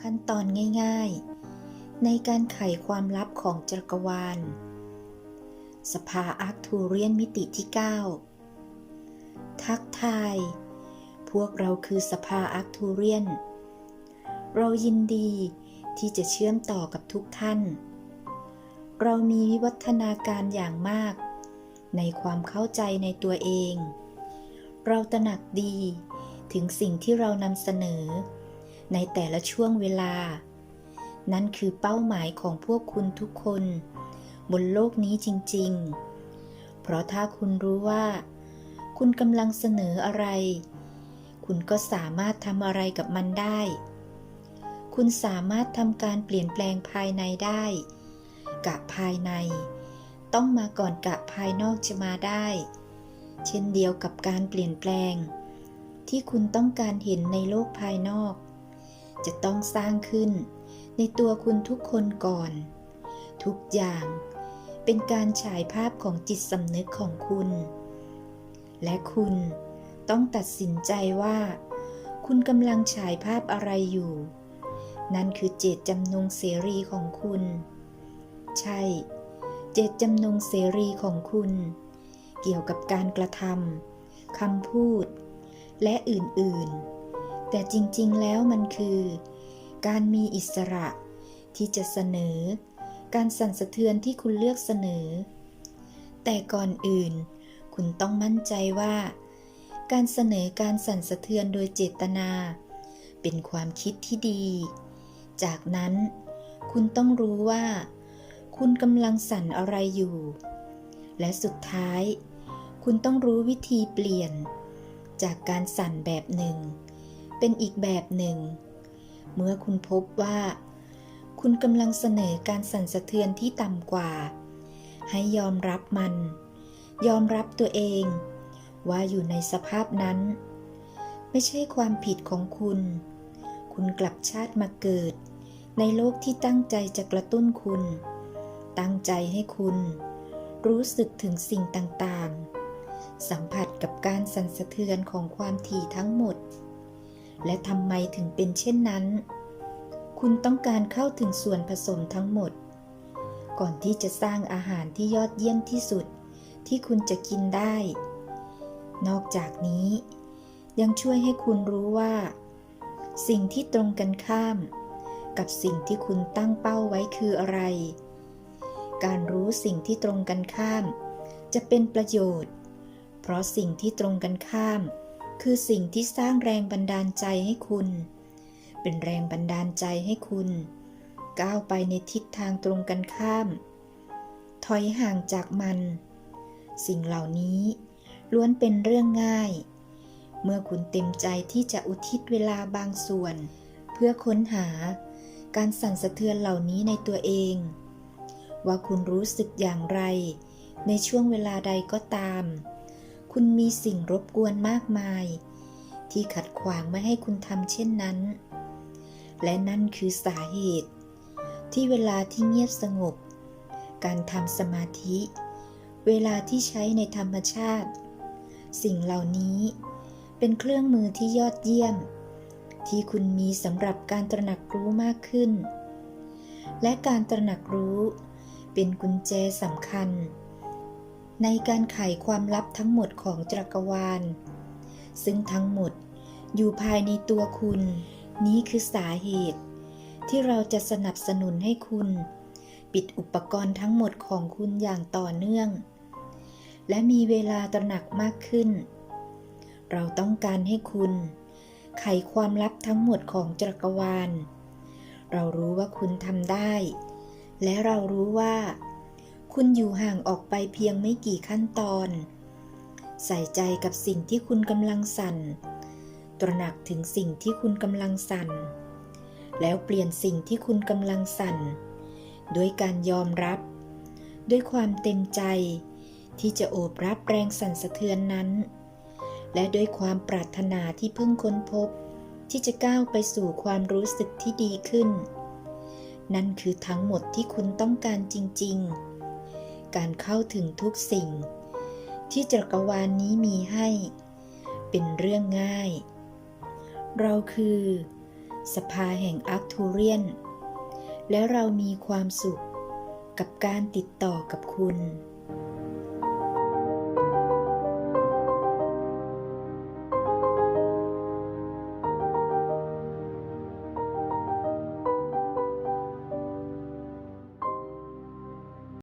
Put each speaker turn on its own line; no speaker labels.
ขั้นตอนง่าย ๆ ในการไขความลับของจักรวาล สภาอาร์คทูเรียนมิติที่ 9 ทักทาย พวกเราคือสภาอาร์คทูเรียน เรายินดีที่จะเชื่อมต่อกับทุกท่าน เรามีวิวัฒนาการอย่างมาก ในความเข้าใจในตัวเอง เราตระหนักดีถึงสิ่งที่เรานำเสนอ ในแต่ละช่วงเวลา นั่นคือเป้าหมายของพวกคุณทุกคน บนโลกนี้จริง ๆ เพราะถ้าคุณรู้ว่า คุณกำลังเสนออะไร คุณก็สามารถทำอะไรกับมันได้ คุณสามารถทำการเปลี่ยนแปลงภายในได้ กะภายใน ต้องมาก่อนกะภายนอกจะมาได้ เช่นเดียวกับการเปลี่ยนแปลงที่คุณต้องการเห็นในโลกภายนอก จะต้องสร้างขึ้น ในตัวคุณทุกคนก่อน ทุกอย่างเป็นการฉายภาพของจิตสำนึกของคุณ และคุณต้องตัดสินใจว่า คุณกำลังฉายภาพอะไรอยู่ นั่นคือเจตจำนงเสรีของคุณ ใช่ เจตจำนงเสรีของคุณ เกี่ยวกับการกระทำคำพูด และอื่น ๆ แต่จริงๆ แล้วมันคือ การมีอิสระที่จะเสนอ การสั่นสะเทือนที่คุณเลือกเสนอ แต่ก่อนอื่น คุณต้องมั่นใจว่า การเสนอการสั่นสะเทือนโดยเจตนา เป็นความคิดที่ดี จากนั้น คุณต้องรู้ว่า คุณกำลังสั่นอะไรอยู่ และสุดท้าย คุณต้องรู้วิธีเปลี่ยน จากการสั่นแบบหนึ่ง เป็นอีกแบบหนึ่ง เมื่อคุณพบว่า คุณกำลังเสนอการสั่นสะเทือนที่ต่ำกว่า ให้ยอมรับมัน ยอมรับตัวเอง ว่าอยู่ในสภาพนั้น ไม่ใช่ความผิดของคุณ คุณกลับชาติมาเกิด ในโลกที่ตั้งใจจะกระตุ้นคุณ ตั้งใจให้คุณ รู้สึกถึงสิ่งต่างๆ สัมผัสกับการสั่นสะเทือนของความถี่ทั้งหมด และทำไมถึงเป็นเช่นนั้น คุณต้องการเข้าถึงส่วนผสมทั้งหมด ก่อนที่จะสร้างอาหารที่ยอดเยี่ยมที่สุดที่คุณจะกินได้ นอกจากนี้ ยังช่วยให้คุณรู้ว่า สิ่งที่ตรงกันข้าม กับสิ่งที่คุณตั้งเป้าไว้คืออะไร การรู้สิ่งที่ตรงกันข้าม จะเป็นประโยชน์ เพราะสิ่งที่ตรงกันข้าม คือสิ่งที่สร้างแรงบันดาลใจให้คุณ เป็นแรงบันดาลใจให้คุณ ก้าวไปในทิศทางตรงกันข้าม ถอยห่างจากมัน สิ่งเหล่านี้ล้วนเป็นเรื่องง่าย เมื่อคุณเต็มใจที่จะอุทิศเวลาบางส่วน เพื่อค้นหาการสั่นสะเทือนเหล่านี้ในตัวเอง ว่าคุณรู้สึกอย่างไร ในช่วงเวลาใดก็ตาม คุณมีสิ่งรบกวนมากมาย ที่ขัดขวางไม่ให้คุณทำเช่นนั้น และนั่นคือสาเหตุ ที่เวลาที่เงียบสงบ การทำสมาธิ เวลาที่ใช้ในธรรมชาติ สิ่งเหล่านี้เป็นเครื่องมือที่ยอดเยี่ยม ที่คุณมีสำหรับการตระหนักรู้มากขึ้น และการตระหนักรู้เป็นกุญแจสำคัญ ในการไขความลับทั้งหมดของจักรวาล ซึ่งทั้งหมดอยู่ภายในตัวคุณ นี้คือสาเหตุ ที่เราจะสนับสนุนให้คุณ ปิดอุปกรณ์ทั้งหมดของคุณอย่างต่อเนื่อง และมีเวลาตระหนักมากขึ้น เราต้องการให้คุณ ไขความลับทั้งหมดของจักรวาล เรารู้ว่าคุณทำได้ และเรารู้ว่า คุณอยู่ห่างออกไปเพียงไม่กี่ขั้นตอน ใส่ใจกับสิ่งที่คุณกำลังสั่น ตระหนักถึงสิ่งที่คุณกำลังสั่น แล้วเปลี่ยนสิ่งที่คุณกำลังสั่น ด้วยการยอมรับ ด้วยความเต็มใจ ที่จะโอบรับแรงสั่นสะเทือนนั้น และด้วยความปรารถนาที่เพิ่งค้นพบ ที่จะก้าวไปสู่ความรู้สึกที่ดีขึ้น นั่นคือทั้งหมดที่คุณต้องการจริง ๆ การเข้าถึงทุกสิ่ง ที่จักรวาลนนี้มีให้ เป็นเรื่องง่าย เราคือ สภาแห่งอัคทูเรียน และเรามีความสุขกับการติดต่อกับคุณ